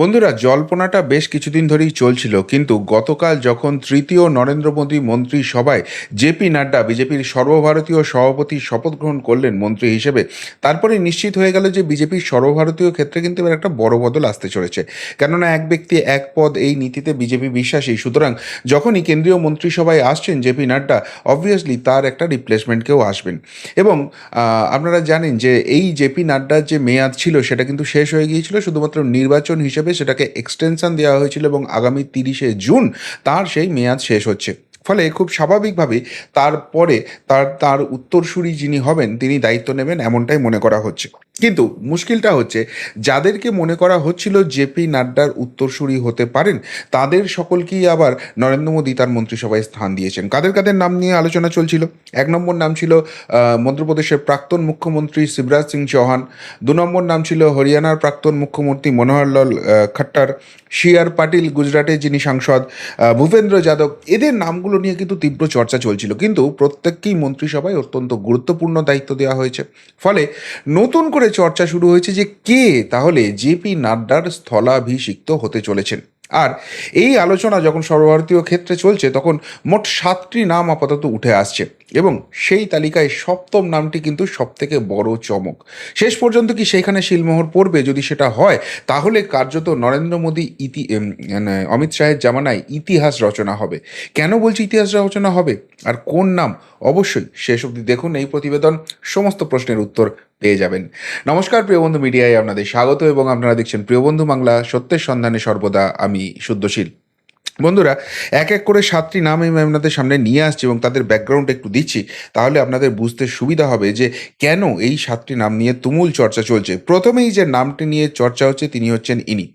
বন্ধুরা, জল্পনাটা বেশ কিছুদিন ধরেই চলছিল, কিন্তু গতকাল যখন তৃতীয় নরেন্দ্র মোদী মন্ত্রী সভায় জেপি নাড্ডা, বিজেপির সর্বভারতীয় সভাপতি শপথ গ্রহণ করলেন মন্ত্রী হিসেবে, তারপরে নিশ্চিত হয়ে গেল যে বিজেপির সর্বভারতীয় ক্ষেত্রে কিন্তু এবার একটা বড় বদল আসতে চলেছে। কেননা এক ব্যক্তি এক পদ এই নীতিতে বিজেপি বিশ্বাসী। সুতরাং যখনই কেন্দ্রীয় মন্ত্রিসভায় আসছেন জেপি নাড্ডা অবভিয়াসলি তার একটা রিপ্লেসমেন্টকেও আসবেন। এবং আপনারা জানেন যে এই জেপি নাড্ডার যে মেয়াদ ছিল, সেটা কিন্তু শেষ হয়ে গিয়েছিল, শুধুমাত্র নির্বাচন হিসেবে সেটাকে এক্সটেনশন দেওয়া হয়েছিল এবং আগামী তিরিশে জুন তার সেই মেয়াদ শেষ হচ্ছে। ফলে খুব স্বাভাবিকভাবেই তারপরে তার তার উত্তরসূরি যিনি হবেন, তিনি দায়িত্ব নেবেন এমনটাই মনে করা হচ্ছে। কিন্তু মুশকিলটা হচ্ছে, যাদেরকে মনে করা হচ্ছিল জেপি নাড্ডার উত্তরসূরি হতে পারেন, তাদের সকলকেই আবার নরেন্দ্র মোদী তার মন্ত্রিসভায় স্থান দিয়েছেন। কাদের কাদের নাম নিয়ে আলোচনা চলছিল? এক নম্বর নাম ছিল মধ্যপ্রদেশের প্রাক্তন মুখ্যমন্ত্রী শিবরাজ সিং চৌহান, দু নম্বর নাম ছিল হরিয়ানার প্রাক্তন মুখ্যমন্ত্রী মনোহরলাল খট্টার শিয়ার পাটিল, গুজরাটের যিনি সাংসদ ভূপেন্দ্র যাদব। এদের নামগুলো নিয়ে কিন্তু তীব্র চর্চা চলছিল। কিন্তু প্রত্যেককেই মন্ত্রিসভায় অত্যন্ত গুরুত্বপূর্ণ দায়িত্ব দেওয়া হয়েছে। ফলে নতুন করে চর্চা শুরু হয়েছে যে কে তাহলে জেপি নাড্ডার স্থলাভিষিক্ত হতে চলেছেন। আর এই আলোচনা যখন সর্বভারতীয় ক্ষেত্রে চলছে, তখন মোট সাতটি নাম আপাতত উঠে আসছে। এবং সেই তালিকায় সপ্তম নামটি কিন্তু সবথেকে বড় চমক। শেষ পর্যন্ত কি সেইখানে শিলমোহর পড়বে? যদি সেটা হয়, তাহলে কার্যত নরেন্দ্র মোদী ইতি মানে অমিত শাহের জামানায় ইতিহাস রচনা হবে। কেন বলছি ইতিহাস রচনা হবে? আর কোন নাম? অবশ্যই শেষ অবধি দেখুন এই প্রতিবেদন। সমস্ত প্রশ্নের উত্তর পেয়ে যাবেন। নমস্কার, প্রিয় বন্ধু মিডিয়ায় আপনাদের স্বাগত এবং আপনারা দেখছেন প্রিয় বন্ধু বাংলা। সত্যের সন্ধানে সর্বদা আমি শুদ্ধশীল। বন্ধুরা, এক এক করে সাতটি নাম আমি আপনাদের সামনে নিয়ে আসছি এবং তাদের ব্যাকগ্রাউন্ড একটু দিচ্ছি। তাহলে আপনাদের বুঝতে সুবিধা হবে যে কেন এই সাতটি নাম নিয়ে তুমুল চর্চা চলছে। প্রথমেই যে নামটি নিয়ে চর্চা হচ্ছে তিনি হচ্ছেন ইনি।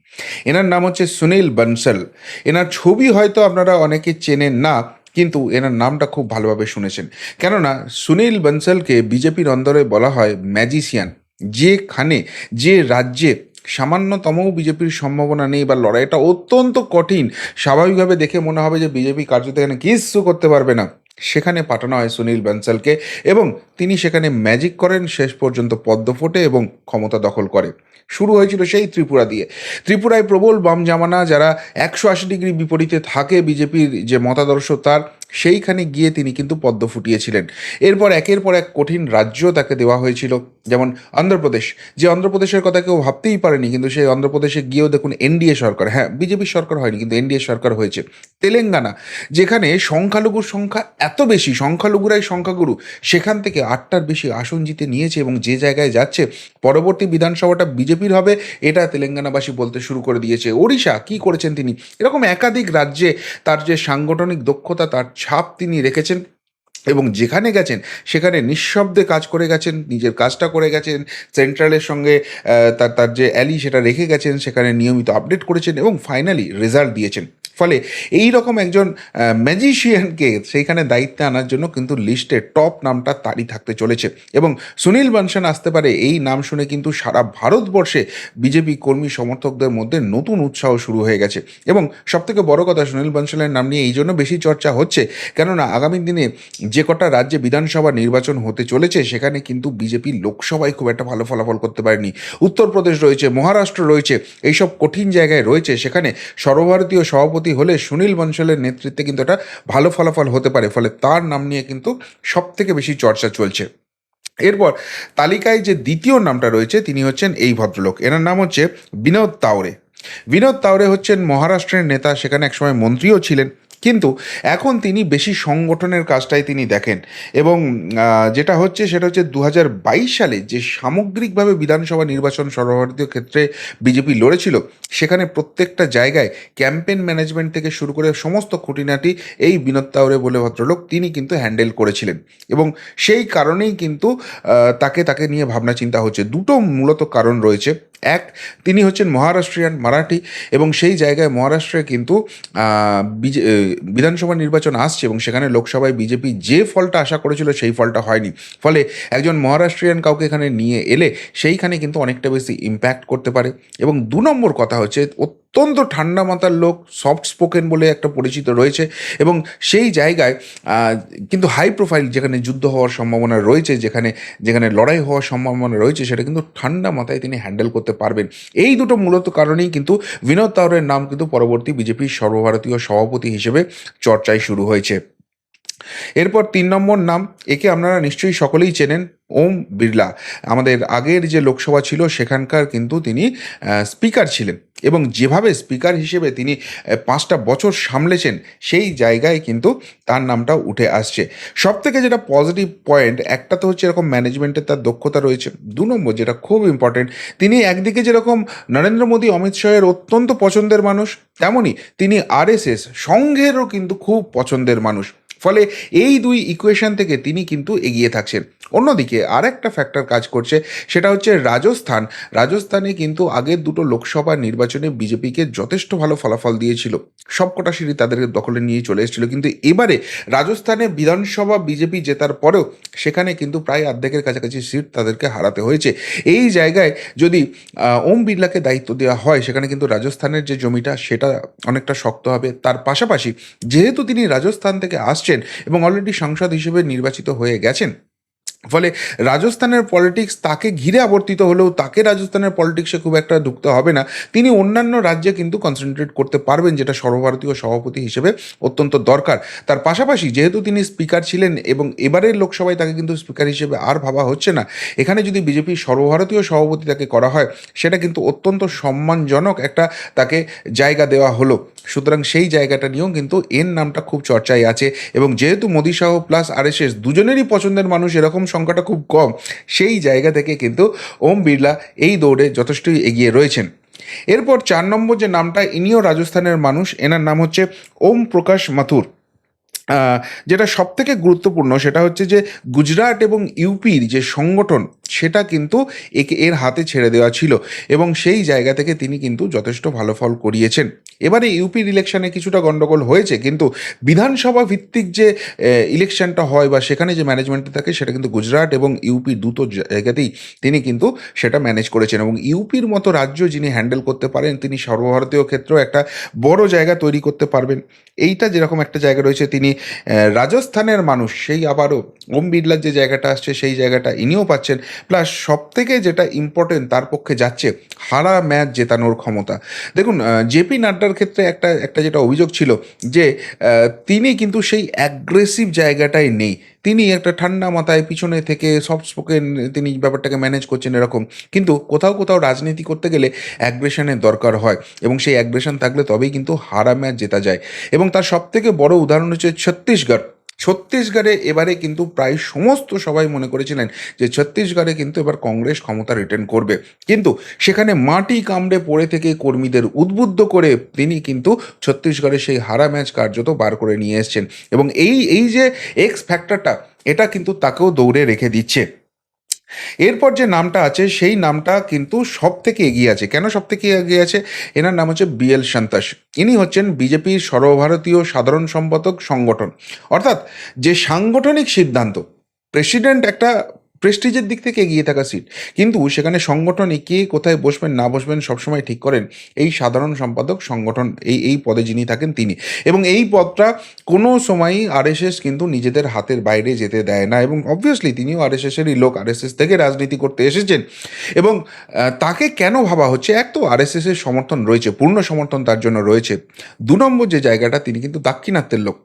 এনার নাম হচ্ছে সুনীল বনসল। এনার ছবি হয়তো আপনারা অনেকে চেনেন না, কিন্তু এনার নামটা খুব ভালোভাবে শুনেছেন। কেননা সুনীল বনসলকে বিজেপির অন্দরে বলা হয় ম্যাজিশিয়ান। যেখানে, যে রাজ্যে সামান্যতম বিজেপির সম্ভাবনা নেই বা লড়াইটা অত্যন্ত কঠিন। স্বাভাবিকভাবে দেখে মনে হবে যে বিজেপি কার্যত এখানে কিচ্ছু করতে পারবে না। সেখানে পাঠানো হয় সুনীল বানসালকে এবং তিনি সেখানে ম্যাজিক করেন, শেষ পর্যন্ত পদ্ম ফোটে এবং ক্ষমতা দখল করে। শুরু হয়েছিল সেই ত্রিপুরা দিয়ে। ত্রিপুরায় প্রবল বাম জামানা যারা একশো আশি ডিগ্রি বিপরীতে থাকে বিজেপির যে মতাদর্শ তার, সেইখানে গিয়ে তিনি কিন্তু পদ্ম ফুটিয়েছিলেন। এরপর একের পর এক কঠিন রাজ্য তাকে দেওয়া হয়েছিল। যেমন অন্ধ্রপ্রদেশ, যে অন্ধ্রপ্রদেশের কথা কেউ ভাবতেই পারেনি, কিন্তু সেই অন্ধ্রপ্রদেশে গিয়েও দেখুন এনডিএ সরকার হ্যাঁ বিজেপির সরকার হয়নি, কিন্তু এনডিএ সরকার হয়েছে। তেলেঙ্গানা, যেখানে সংখ্যালঘুর সংখ্যা এত বেশি, সংখ্যালঘুরাই সংখ্যাগুরু, সেখান থেকে আটটার বেশি আসন জিতে নিয়েছে এবং যে জায়গায় যাচ্ছে, পরবর্তী বিধানসভাটা বিজেপির হবে, এটা তেলেঙ্গানাবাসী বলতে শুরু করে দিয়েছে। ওড়িশা, কি করেছেন তিনি? এরকম একাধিক রাজ্যে তার যে সাংগঠনিক দক্ষতা, তার ছাপ তিনি রেখেছেন। এবং যেখানে গেছেন, সেখানে নিঃশব্দে কাজ করে গেছেন, নিজের কাজটা করে গেছেন, সেন্ট্রালের সঙ্গে তার তার যে অ্যালি সেটা রেখে গেছেন, সেখানে নিয়মিত আপডেট করেছেন এবং ফাইনালি রেজাল্ট দিয়েছেন। ফলে এই রকম একজন ম্যাজিশিয়ানকে সেইখানে দায়িত্বে আনার জন্য কিন্তু লিস্টে টপ নামটা তারই থাকতে চলেছে। এবং সুনীল বানসান আসতে পারে, এই নাম শুনে কিন্তু সারা ভারতবর্ষে বিজেপি কর্মী সমর্থকদের মধ্যে নতুন উৎসাহ শুরু হয়ে গেছে। এবং সবথেকে বড় কথা সুনীল বানসালের নাম নিয়ে এই জন্য বেশি চর্চা হচ্ছে, কেননা আগামী দিনে যে কটা রাজ্যে বিধানসভা নির্বাচন হতে চলেছে, সেখানে কিন্তু বিজেপি লোকসভায় খুব একটা ভালো ফলাফল করতে পারেনি। উত্তরপ্রদেশ রয়েছে, মহারাষ্ট্র রয়েছে, এইসব কঠিন জায়গায় রয়েছে, সেখানে সর্বভারতীয় সভাপতি হলে সুনীল বনশলের নেতৃত্বে কিন্তু একটা ভালো ফলাফল হতে পারে, ফলে তার নাম নিয়ে কিন্তু সব থেকে বেশি চর্চা চলছে। এরপর তালিকায় যে দ্বিতীয় নামটা রয়েছে, তিনি হচ্ছেন এই ভদ্রলোক। এনার নাম হচ্ছে বিনোদ তাওরে। বিনোদ তাওরে হচ্ছেন মহারাষ্ট্রের নেতা, সেখানে একসময় মন্ত্রীও ছিলেন। কিন্তু এখন তিনি বেশি সংগঠনের কাজটাই তিনি দেখেন এবং যেটা হচ্ছে সেটা হচ্ছে দু হাজার বাইশ সালে যে সামগ্রিকভাবে বিধানসভা নির্বাচন সর্বভারতীয় ক্ষেত্রে বিজেপি লড়েছিল, সেখানে প্রত্যেকটা জায়গায় ক্যাম্পেন ম্যানেজমেন্ট থেকে শুরু করে সমস্ত খুঁটিনাটি এই বিনোদ তাওরে বলে ভদ্রলোক তিনি কিন্তু হ্যান্ডেল করেছিলেন এবং সেই কারণেই কিন্তু তাকে তাকে নিয়ে ভাবনা চিন্তা হচ্ছে। দুটো মূলত কারণ রয়েছে। এক তিনি হচ্ছেন মহারাষ্ট্রিয়ান মারাঠি এবং সেই জায়গায় মহারাষ্ট্রে কিন্তু বিধানসভা নির্বাচন আসছে এবং সেখানে লোকসভায় বিজেপি যে ফলটা আশা করেছিল সেই ফলটা হয়নি। ফলে একজন মহারাষ্ট্রিয়ান কাউকে এখানে নিয়ে এলে সেইখানে কিন্তু অনেকটা বেশি ইম্প্যাক্ট করতে পারে। এবং দু নম্বর কথা হচ্ছে অত্যন্ত ঠান্ডা মাথার লোক সফট স্পোকেন বলে একটা পরিচিত রয়েছে এবং সেই জায়গায় কিন্তু হাই প্রোফাইল যেখানে যুদ্ধ হওয়ার সম্ভাবনা রয়েছে, যেখানে যেখানে লড়াই হওয়ার সম্ভাবনা রয়েছে, সেটা কিন্তু ঠান্ডা মাথায় তিনি হ্যান্ডেল করতে পারবেন। এই দুটো মূলত কারণেই কিন্তু বিনোদ তাওরের নাম কিন্তু পরবর্তী বিজেপির সর্বভারতীয় সভাপতি হিসেবে চর্চায় শুরু হয়েছে। এরপর তিন নম্বর নাম, একে আপনারা নিশ্চয়ই সকলেই চেনেন, ওম বিড়লা। আমাদের আগের যে লোকসভা ছিল, সেখানকার কিন্তু তিনি স্পিকার ছিলেন এবং যেভাবে স্পিকার হিসেবে তিনি পাঁচটা বছর সামলেছেন, সেই জায়গায় কিন্তু তার নামটাও উঠে আসছে। সব থেকে যেটা পজিটিভ পয়েন্ট একটা তো হচ্ছে এরকম ম্যানেজমেন্টের তার দক্ষতা রয়েছে। দু নম্বর যেটা খুব ইম্পর্টেন্ট তিনি একদিকে যেরকম নরেন্দ্র মোদী, অমিত শাহের অত্যন্ত পছন্দের মানুষ তেমনই তিনি আরএসএস সংঘেরও কিন্তু খুব পছন্দের মানুষ। ফলে এই দুই ইকুয়েশন থেকে তিনি কিন্তু এগিয়ে থাকছেন। অন্যদিকে আর একটা ফ্যাক্টর কাজ করছে, সেটা হচ্ছে রাজস্থান। রাজস্থানে কিন্তু আগের দুটো লোকসভা নির্বাচনে বিজেপিকে যথেষ্ট ভালো ফলাফল দিয়েছিল। সবকটা সিঁড়ি তাদের দখলে নিয়ে চলে এসেছিল। কিন্তু এবারে রাজস্থানে বিধানসভা বিজেপি জেতার পরেও সেখানে কিন্তু প্রায় অর্ধেকের কাছাকাছি সিট তাদেরকে হারাতে হয়েছে। এই জায়গায় যদি ওম বিড়লাকে দায়িত্ব দেওয়া হয়, সেখানে কিন্তু রাজস্থানের যে জমিটা, সেটা অনেকটা শক্ত হবে। তার পাশাপাশি যেহেতু তিনি রাজস্থান থেকে আসছেন এবং অলরেডি সাংসদ হিসেবে নির্বাচিত হয়ে গেছেন। ফলে রাজস্থানের পলিটিক্স তাকে ঘিরে আবর্তিত হলেও তাকে রাজস্থানের পলিটিক্সে খুব একটা ঢুকতে হবে না। তিনি অন্যান্য রাজ্যে কিন্তু কনসেন্ট্রেট করতে পারবেন, যেটা সর্বভারতীয় সভাপতি হিসেবে অত্যন্ত দরকার। তার পাশাপাশি যেহেতু তিনি স্পিকার ছিলেন এবং এবারের লোকসভায় তাকে কিন্তু স্পিকার হিসেবে আর ভাবা হচ্ছে না, এখানে যদি বিজেপির সর্বভারতীয় সভাপতি তাকে করা হয়, সেটা কিন্তু অত্যন্ত সম্মানজনক একটা তাকে জায়গা দেওয়া হলো। সুতরাং সেই জায়গাটা নিয়েও কিন্তু এর নামটা খুব চর্চায় আছে এবং যেহেতু মোদী শাহ প্লাস আরএসএস দুজনেরই পছন্দের মানুষ এরকম সংখ্যাটা খুব কম। সেই জায়গা থেকে কিন্তু ওম বিড়লা এই দৌড়ে যথেষ্টই এগিয়ে রয়েছেন। এরপর চার নম্বর যে নামটা, ইনিও রাজস্থানের মানুষ, এনার নাম হচ্ছে ওম প্রকাশ মাথুর। যেটা সবথেকে গুরুত্বপূর্ণ সেটা হচ্ছে যে, গুজরাট এবং ইউপির যে সংগঠন সেটা কিন্তু একে এর হাতে ছেড়ে দেওয়া ছিল এবং সেই জায়গা থেকে তিনি কিন্তু যথেষ্ট ভালো ফল করিয়েছেন। এবারে ইউপির ইলেকশনে কিছুটা গণ্ডগোল হয়েছে, কিন্তু বিধানসভা ভিত্তিক যে ইলেকশনটা হয় বা সেখানে যে ম্যানেজমেন্টটা থাকে সেটা কিন্তু গুজরাট এবং ইউপি দুটো জায়গাতেই তিনি কিন্তু সেটা ম্যানেজ করেছেন এবং ইউপির মতো রাজ্য যিনি হ্যান্ডেল করতে পারেন, তিনি সর্বভারতীয় ক্ষেত্রেও একটা বড় জায়গা তৈরি করতে পারবেন। এইটা যেরকম একটা জায়গা রয়েছে, তিনি রাজস্থানের মানুষ, সেই আবারও, ওম বিড়লার যে জায়গাটা আসছে, সেই জায়গাটা ইনিও পাচ্ছেন। প্লাস সব থেকে যেটা ইম্পর্টেন্ট তার পক্ষে যাচ্ছে হারা ম্যাচ জেতানোর ক্ষমতা। দেখুন জেপি নাড্ডার ক্ষেত্রে একটা একটা যেটা অভিযোগ ছিল যে তিনি কিন্তু সেই অ্যাগ্রেসিভ জায়গাটায় নেই। তিনি একটা ঠান্ডা মাথায় পিছনে থেকে সফট স্পোকেন তিনি ব্যাপারটাকে ম্যানেজ করছেন এরকম। কিন্তু কোথাও কোথাও রাজনীতি করতে গেলে অ্যাগ্রেশনের দরকার হয় এবং সেই অ্যাগ্রেশন থাকলে তবেই কিন্তু হারা ম্যাচ জেতা যায়। এবং তার সব থেকে বড় উদাহরণ হচ্ছে ছত্তিশগড়। ছত্তিশগড়ে এবারে কিন্তু প্রায় সমস্ত সবাই মনে করেছিলেন যে ছত্তিশগড়ে কিন্তু এবার কংগ্রেস ক্ষমতা রিটার্ন করবে। কিন্তু সেখানে মাটি কামড়ে পড়ে থেকে কর্মীদের উদ্বুদ্ধ করে তিনি কিন্তু ছত্তিশগড়ে সেই হারা ম্যাচ কার্যত বার করে নিয়ে এসছেন। এবং এই এই যে এক্স ফ্যাক্টরটা এটা কিন্তু তাকেও দৌড়ে রেখে দিচ্ছে। এরপর যে নামটা আছে, সেই নামটা কিন্তু সব থেকে এগিয়ে আছে। কেন সব থেকে এগিয়ে আছে? এনার নাম হচ্ছে বিএল সন্তাস ইনি হচ্ছেন বিজেপির সর্বভারতীয় সাধারণ সম্পাদক সংগঠন। অর্থাৎ যে সাংগঠনিক সিদ্ধান্ত, প্রেসিডেন্ট একটা প্রেস্টিজের দিক থেকে এগিয়ে থাকা সিট কিন্তু সেখানে সংগঠনে কে কোথায় বসবেন, না বসবেন সবসময় ঠিক করেন এই সাধারণ সম্পাদক সংগঠন, এই এই পদে যিনি থাকেন তিনি। এবং এই পদটা কোনো সময়ই আরএসএস কিন্তু নিজেদের হাতের বাইরে যেতে দেয় না এবং অবভিয়াসলি তিনিও আরএসএসেরই লোক, আরএসএস থেকে রাজনীতি করতে এসেছেন। এবং তাকে কেন ভাবা হচ্ছে? এক তো আরএসএস এর সমর্থন রয়েছে, পূর্ণ সমর্থন তার জন্য রয়েছে। দু নম্বর যে জায়গাটা তিনি কিন্তু দাক্ষিণাত্যের লোক।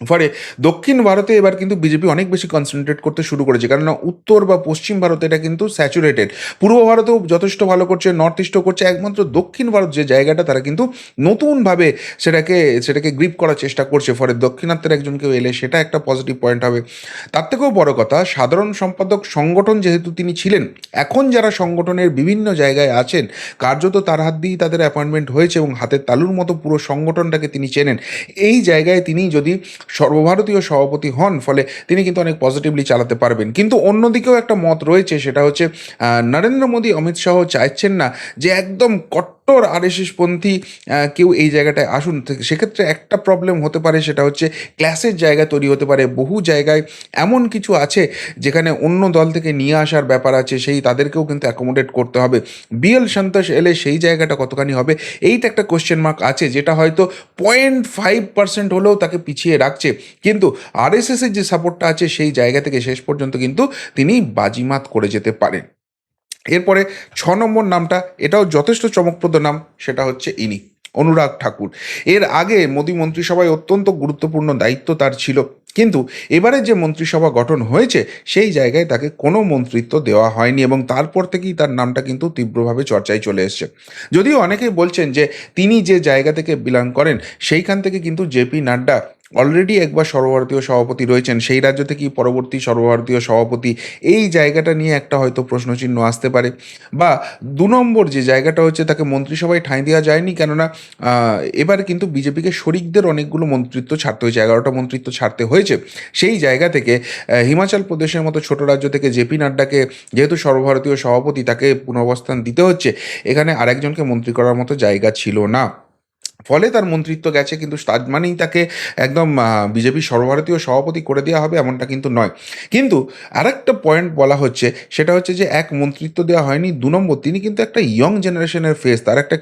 ফলে দক্ষিণ ভারতে এবার কিন্তু বিজেপি অনেক বেশি কনসেন্ট্রেট করতে শুরু করেছে। কেননা উত্তর বা পশ্চিম ভারতে এটা কিন্তু স্যাচুরেটেড পূর্ব ভারতেও যথেষ্ট ভালো করছে নর্থ ইস্টও করছে। একমাত্র দক্ষিণ ভারত যে জায়গাটা, তারা কিন্তু নতুনভাবে সেটাকে সেটাকে গ্রিপ করার চেষ্টা করছে। ফলে দক্ষিণাত্যের একজন কেউ এলে সেটা একটা পজিটিভ পয়েন্ট হবে। তার থেকেও বড় কথা, সাধারণ সম্পাদক সংগঠন যেহেতু তিনি ছিলেন, এখন যারা সংগঠনের বিভিন্ন জায়গায় আছেন, কার্যত তার হাত দিয়েই তাদের অ্যাপয়েন্টমেন্ট হয়েছে এবং হাতের তালুর মতো পুরো সংগঠনটাকে তিনি চেনেন। এই জায়গায় তিনি যদি সর্বভারতীয় সভাপতি হন, ফলে তিনি কিন্তু অনেক পজিটিভলি চালাতে পারবেন। কিন্তু অন্যদিকেও একটা মত রয়েছে, সেটা হচ্ছে নরেন্দ্র মোদী, অমিত শাহ চাইছেন না যে একদম কট্ট কট্টর আরএসএস পন্থী আহ, কেউ এই জায়গাটায় আসুন। সেক্ষেত্রে একটা প্রবলেম হতে পারে সেটা হচ্ছে ক্লাসের জায়গা তৈরি হতে পারে। বহু জায়গায় এমন কিছু আছে যেখানে অন্য দল থেকে নিয়ে আসার ব্যাপার আছে সেই তাদেরকেও কিন্তু অ্যাকোমোডেট করতে হবে। বিএল সন্তোষ এলে সেই জায়গাটা কতখানি হবে? এইটা একটা কোশ্চেন মার্ক আছে যেটা হয়তো পয়েন্ট ফাইভ পার্সেন্ট হলেও তাকে পিছিয়ে রাখছে। কিন্তু আরএসএসের যে সাপোর্টটা আছে সেই জায়গা থেকে শেষ পর্যন্ত কিন্তু তিনি বাজিমাত করে যেতে পারেন। এরপরে ছ নম্বর নামটা, এটাও যথেষ্ট চমকপ্রদ নাম, সেটা হচ্ছে ইনি, অনুরাগ ঠাকুর। এর আগে মোদী মন্ত্রিসভায় অত্যন্ত গুরুত্বপূর্ণ দায়িত্ব তার ছিল, কিন্তু এবারে যে মন্ত্রিসভা গঠন হয়েছে, সেই জায়গায় তাকে কোনো মন্ত্রিত্ব দেওয়া হয়নি এবং তারপর থেকেই তার নামটা কিন্তু তীব্রভাবে চর্চায় চলে এসছে। যদিও অনেকেই বলছেন যে তিনি যে জায়গা থেকে বিলং করেন, সেইখান থেকে কিন্তু জেপি নাড্ডা অলরেডি একবার সর্বভারতীয় সভাপতি রয়েছেন, সেই রাজ্য থেকেই পরবর্তী সর্বভারতীয় সভাপতি এই জায়গাটা নিয়ে একটা হয়তো প্রশ্নচিহ্ন আসতে পারে। বা দু নম্বর যে জায়গাটা হচ্ছে তাকে মন্ত্রিসভায় ঠাঁই দেওয়া যায়নি, কেননা এবার কিন্তু বিজেপিকে শরিকদের অনেকগুলো মন্ত্রিত্ব ছাড়তে হয়েছে, এগারোটা মন্ত্রিত্ব ছাড়তে হয়েছে। সেই জায়গা থেকে হিমাচল প্রদেশের মতো ছোট রাজ্য থেকে জেপি নাড্ডাকে যেহেতু সর্বভারতীয় সভাপতি তাকে পুনর্বস্থান দিতে হচ্ছে, এখানে আরেকজনকে মন্ত্রী করার মতো জায়গা ছিল না। ফলে তার মন্ত্রিত্ব গেছে, কিন্তু তার মানেই তাকে একদম বিজেপি সর্বভারতীয় সভাপতি করে দেওয়া হবে এমনটা কিন্তু নয়। কিন্তু আরেকটা পয়েন্ট বলা হচ্ছে, সেটা হচ্ছে যে এক মন্ত্রিত্ব দেওয়া হয়নি, দু নম্বর তিনি কিন্তু একটা ইয়ং জেনারেশনের ফেস তার একটা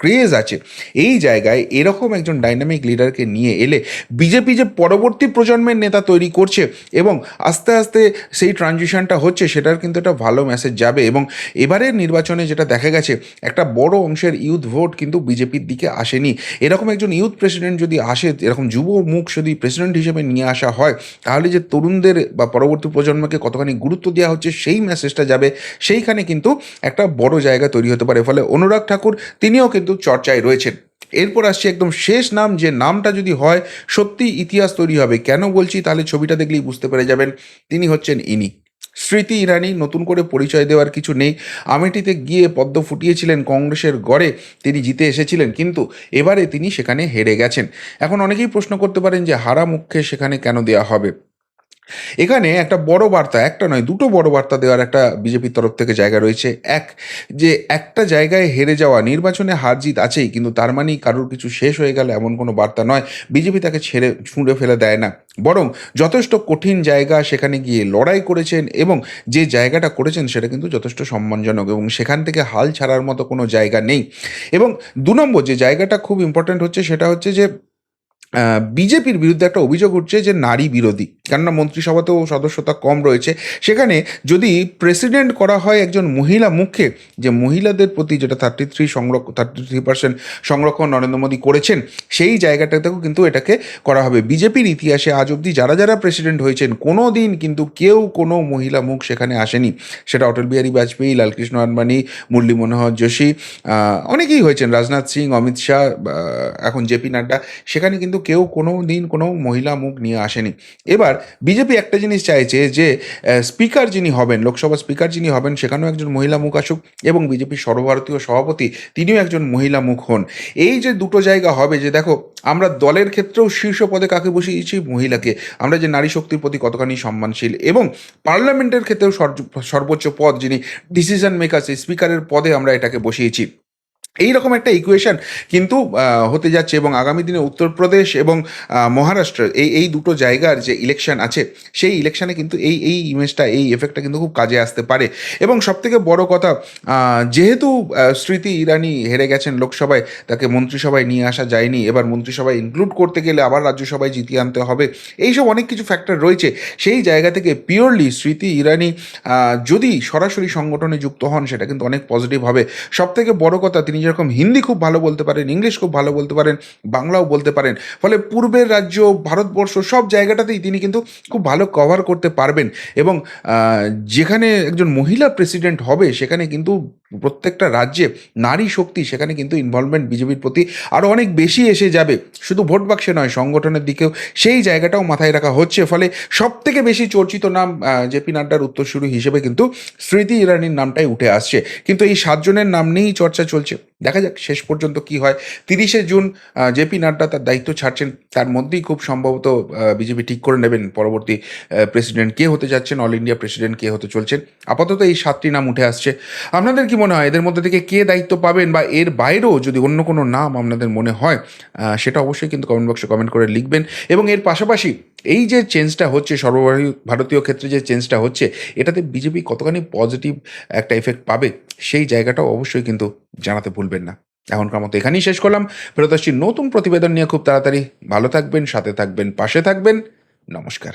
ক্রেজ আছে। এই জায়গায় এরকম একজন ডাইনামিক লিডারকে নিয়ে এলে বিজেপি যে পরবর্তী প্রজন্মের নেতা তৈরি করছে এবং আস্তে আস্তে সেই ট্রানজিশনটা হচ্ছে, সেটার কিন্তু একটা ভালো মেসেজ যাবে এবং এবারের নির্বাচনে যেটা দেখা গেছে, একটা বড় অংশের ইউথ ভোট কিন্তু বিজেপির দিকে আসেনি। এরকম একজন ইউথ প্রেসিডেন্ট যদি আসে, এরকম যুব মুখ যদি প্রেসিডেন্ট হিসেবে নিয়ে আসা হয়, তাহলে যে তরুণদের বা পরবর্তী প্রজন্মকে কতখানি গুরুত্ব দেওয়া হচ্ছে, সেই মেসেজটা যাবে। সেইখানে কিন্তু একটা বড় জায়গা তৈরি হতে পারে। ফলে অনুরাগ ঠাকুর, তিনিও কিন্তু চর্চায় রয়েছেন। এরপর আসছে একদম শেষ নাম, যে নামটা যদি হয়, সত্যি ইতিহাস তৈরি হবে। কেন বলছি? তাহলে ছবিটা দেখলেই বুঝতে পেরে যাবেন। তিনি হচ্ছেন ইনি। স্মৃতি ইরানি, নতুন করে পরিচয় দেওয়ার কিছু নেই। আমেঠিতে গিয়ে পদ্ম ফুটিয়েছিলেন কংগ্রেসের গড়ে, তিনি জিতে এসেছিলেন, কিন্তু এবারে তিনি সেখানে হেরে গেছেন। এখন অনেকেই প্রশ্ন করতে পারেন যে হারা মুখে সেখানে কেন দেওয়া হবে? এখানে একটা বড় বার্তা, একটা নয়, দুটো বড় বার্তা দেওয়ার একটা বিজেপির তরফ থেকে জায়গা রয়েছে। এক, যে একটা জায়গায় হেরে যাওয়া, নির্বাচনে হার জিত আছেই, কিন্তু তার মানেই কারোর কিছু শেষ হয়ে গেল এমন কোনো বার্তা নয়। বিজেপি তাকে ছেড়ে, ছুঁড়ে ফেলে দেয় না। বরং যথেষ্ট কঠিন জায়গা সেখানে গিয়ে লড়াই করেছেন এবং যে জায়গাটা করেছেন সেটা কিন্তু যথেষ্ট সম্মানজনক এবং সেখান থেকে হাল ছাড়ার মতো কোনো জায়গা নেই। এবং দু নম্বর, যে জায়গাটা খুব ইম্পর্ট্যান্ট হচ্ছে সেটা হচ্ছে যে বিজেপির বিরুদ্ধে একটা অভিযোগ উঠছে যে নারী বিরোধী। কেননা মন্ত্রিসভাতেও সদস্যতা কম রয়েছে। সেখানে যদি প্রেসিডেন্ট করা হয় একজন মহিলা মুখে, যে মহিলাদের প্রতি যেটা থার্টি থ্রি সংরক্ষণ থার্টি থ্রি পার্সেন্ট সংরক্ষণ নরেন্দ্র মোদী করেছেন, সেই জায়গাটাতেও কিন্তু এটাকে করা হবে। বিজেপির ইতিহাসে আজ অবধি যারা যারা প্রেসিডেন্ট হয়েছেন কোনো দিন কিন্তু কেউ কোনো মহিলা মুখ সেখানে আসেনি। সেটা অটল বিহারী বাজপেয়ী, লালকৃষ্ণ আডবাণী, মুরলী মনোহর যোশী অনেকেই হয়েছেন। রাজনাথ সিং, অমিত শাহ এখন জেপি নাড্ডা। সেখানে কিন্তু কেউ কোনো দিন কোনো মহিলা মুখ নিয়ে আসেনি। এবার বিজেপি একটা জিনিস চাইছে যে স্পিকার যিনি হবেন, লোকসভা স্পিকার যিনি হবেন, সেখানেও একজন মহিলা মুখ আসুক এবং বিজেপির সর্বভারতীয় সভাপতি তিনিও একজন মহিলা মুখ হন। এই যে দুটো জায়গা হবে যে দেখো, আমরা দলের ক্ষেত্রেও শীর্ষ পদে কাকে বসিয়েছি? মহিলাকে। আমরা যে নারী শক্তির প্রতি কতখানি সম্মানশীল এবং পার্লামেন্টের ক্ষেত্রেও সর্ব- সর্বোচ্চ পদ যিনি ডিসিশন মেকার সেই স্পিকারের পদে আমরা এটাকে বসিয়েছি। এই রকম একটা ইকুয়েশন কিন্তু হতে যাচ্ছে এবং আগামী দিনে উত্তরপ্রদেশ এবং মহারাষ্ট্র এই এই দুটো জায়গার যে ইলেকশন আছে, সেই ইলেকশনে কিন্তু এই এই ইমেজটা এই এফেক্টটা কিন্তু খুব কাজে আসতে পারে। এবং সবথেকে বড় কথা যেহেতু স্মৃতি ইরানি হেরে গেছেন লোকসভায়, তাকে মন্ত্রিসভায় নিয়ে আসা যায়নি, এবার মন্ত্রিসভায় ইনক্লুড করতে গেলে আবার রাজ্যসভায় জিতিয়ে আনতে হবে, এইসব অনেক কিছু ফ্যাক্টর রয়েছে। সেই জায়গা থেকে পিওরলি স্মৃতি ইরানি যদি সরাসরি সংগঠনে যুক্ত হন, সেটা কিন্তু অনেক পজিটিভ হবে। সব থেকে বড় কথা, তিনি যেরকম হিন্দি খুব ভালো বলতে পারেন, ইংলিশ খুব ভালো বলতে পারেন, বাংলাও বলতে পারেন। ফলে পূর্বের রাজ্য, ভারতবর্ষ সব জায়গাটাতেই তিনি কিন্তু খুব ভালো কভার করতে পারবেন। এবং যেখানে একজন মহিলা প্রেসিডেন্ট হবে, সেখানে কিন্তু প্রত্যেকটা রাজ্যে নারী শক্তি, সেখানে কিন্তু ইনভলভমেন্ট বিজেপির প্রতি আরও অনেক বেশি এসে যাবে। শুধু ভোট বাক্সে নয়, সংগঠনের দিকেও সেই জায়গাটাও মাথায় রাখা হচ্ছে। ফলে সব থেকে বেশি চর্চিত নাম জেপি নাড্ডার উত্তরসূরি হিসেবে কিন্তু স্মৃতি ইরানির নামটাই উঠে আসছে। কিন্তু এই সাতজনের নাম নিয়েই চর্চা চলছে। দেখা যাক শেষ পর্যন্ত কি হয়। তিরিশে জুন জেপি নাড্ডা তার দায়িত্ব ছাড়ছেন। তার মধ্যেই খুব সম্ভবত বিজেপি ঠিক করে নেবেন পরবর্তী প্রেসিডেন্ট কে হতে যাচ্ছেন, অল ইন্ডিয়া প্রেসিডেন্ট কে হতে চলছেন। আপাতত এই সাতটি নাম উঠে আসছে। আপনাদের কি মনে হয়, এদের মধ্যে থেকে কে দায়িত্ব পাবেন বা এর বাইরেও যদি অন্য কোনো নাম আপনাদের মনে হয় সেটা অবশ্যই কিন্তু কমেন্ট বক্সে কমেন্ট করে লিখবেন। এবং এর পাশাপাশি এই যে চেঞ্জটা হচ্ছে, সর্বভারী, ভারতীয় ক্ষেত্রে যে চেঞ্জটা হচ্ছে, এটাতে বিজেপি কতখানি পজিটিভ একটা এফেক্ট পাবে, সেই জায়গাটাও অবশ্যই কিন্তু জানাতে ভুলবেন না। এখনকার মতো এখানেই শেষ করলাম। ফেরত আসছি নতুন প্রতিবেদন নিয়ে। খুব তাড়াতাড়ি ভালো থাকবেন, সাথে থাকবেন, পাশে থাকবেন। নমস্কার।